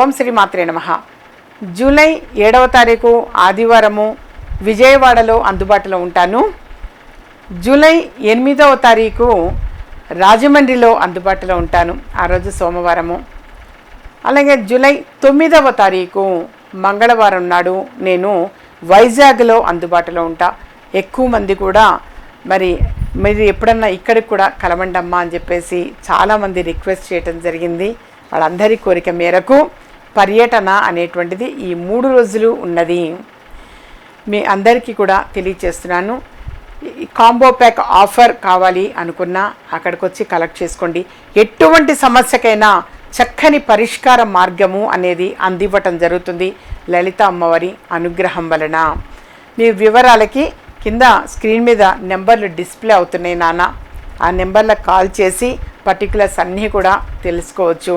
ఓం శ్రీ మాత్రే నమ. జూలై ఏడవ తారీఖు ఆదివారము విజయవాడలో అందుబాటులో ఉంటాను. జూలై ఎనిమిదవ తారీఖు రాజమండ్రిలో అందుబాటులో ఉంటాను. ఆ రోజు సోమవారము. అలాగే జూలై తొమ్మిదవ తారీఖు మంగళవారం నాడు నేను వైజాగ్లో అందుబాటులో ఉంటా. ఎక్కువ మంది కూడా మరి మీరు ఎప్పుడన్నా ఇక్కడికి కూడా కలవండమ్మా అని చెప్పేసి చాలామంది రిక్వెస్ట్ చేయటం జరిగింది. వాళ్ళందరి కోరిక మేరకు పర్యటన అనేటువంటిది ఈ మూడు రోజులు ఉన్నది. మీ అందరికీ కూడా తెలియచేస్తున్నాను. కాంబో ప్యాక్ ఆఫర్ కావాలి అనుకున్నా అక్కడికి వచ్చి కలెక్ట్ చేసుకోండి. ఎటువంటి సమస్యకైనా చక్కని పరిష్కార మార్గము అనేది అందివ్వటం జరుగుతుంది. లలిత అమ్మవారి అనుగ్రహం వలన. మీ వివరాలకి కింద స్క్రీన్ మీద నెంబర్లు డిస్ప్లే అవుతున్నాయి నాన్న. ఆ నెంబర్లకు కాల్ చేసి పర్టికులర్స్ అన్నీ కూడా తెలుసుకోవచ్చు.